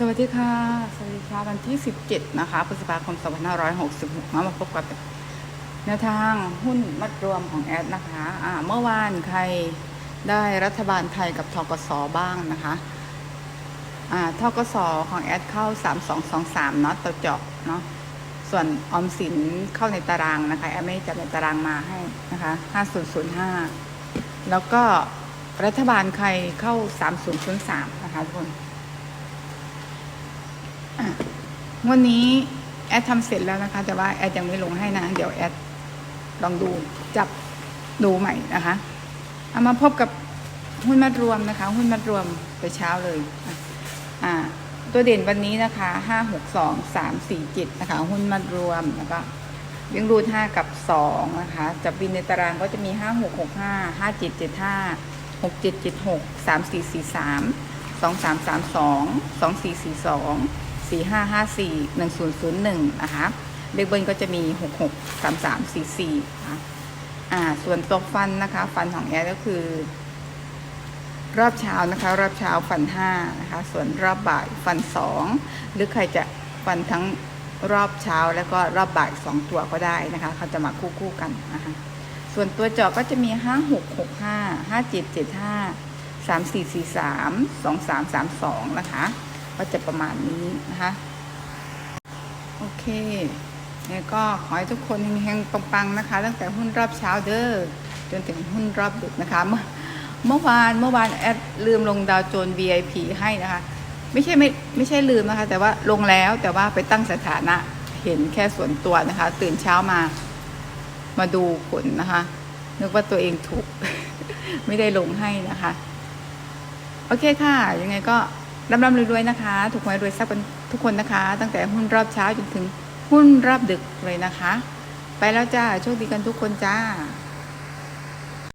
สวัสดีค่ะ สวัสดีค่ะ วันที่ 17 นะคะ พฤษภาคม 2566 มามาพบกับแนวทางหุ้นมัดรวมของแอดนะคะอ่าเมื่อวานใครได้รัฐบาลไทยกับทกสบ้างนะคะทกสของแอดเข้า 3223 เนาะต่อเจาะเนาะ ส่วนออมสินเข้าในตารางนะคะ แอดไม่จัดในตารางมาให้นะคะ 5005 แล้วก็รัฐบาลใครเข้า 3003 นะคะทุกคน วันนี้แอดทำเสร็จแล้วนะคะ แต่ว่าแอดยังไม่ลงให้นะ เดี๋ยวแอดลองดูจับดูใหม่นะคะ เอามาพบกับหุ้นมัดรวมนะคะ หุ้นมัดรวมไปเช้าเลยอ่าตัวเด่นวันนี้นะคะห้าหกสองสามสี่เจ็ดนะคะ หุ้นมัดรวมแล้วก็เลี้ยงรูดห้ากับสองนะคะจับบินในตารางก็จะมีห้าหกหกห้าห้าเจ็ดเจ็ดห้าหกเจ็ดเจ็ดหกสามสี่สี่สามสองสามสามสองสองสี่สี่สอง สี่ห้าห้าสี่หนึ่งศูนย์ศูนย์หนึ่งนะคะ เลขเบิ้ลก็จะมีหกหกสามสามสี่สี่นะคะอ่า ส่วนตัวฟันนะคะ ฟันของแอร์ก็คือ รอบเช้านะคะ รอบเช้าฟันห้านะคะ ส่วนรอบบ่ายฟันสองหรือใครจะฟันทั้งรอบเช้าแล้วก็รอบบ่ายสองตัวก็ได้นะคะ เขาจะมาคู่คู่ๆกันนะคะส่วนตัวเจาะก็จะมีห้าหกหกห้าห้าเจ็ดเจ็ดห้าสามสี่สี่สามสองสามสามสองนะคะ ก็จะประมาณนี้นะคะ โอเคแล้วก็ขอให้ทุกคนเฮงๆปังๆนะคะ ตั้งแต่หุ้นรอบเช้าเด้อจนถึงหุ้นรอบดึกนะคะ เมื่อเมื่อวานเมื่อวานแอดลืมลงดาวโจน VIP ให้นะคะ ไม่ใช่ไม่ไม่ใช่ลืมนะคะ แต่ว่าลงแล้วแต่ว่าไปตั้งสถานะเห็นแค่ส่วนตัวนะคะ ตื่นเช้ามามาดูผลนะคะ นึกว่าตัวเองถูก ไม่ได้ลงให้นะคะ โอเคค่ะ ยังไงก็ ร่ำร่ำรวยๆนะคะ ถูกหวยรวยทรัพย์กันทุกคนนะคะ ตั้งแต่หุ้นรอบเช้าจนถึงหุ้นรอบดึกเลยนะคะ ไปแล้วจ้า โชคดีกันทุกคนจ้า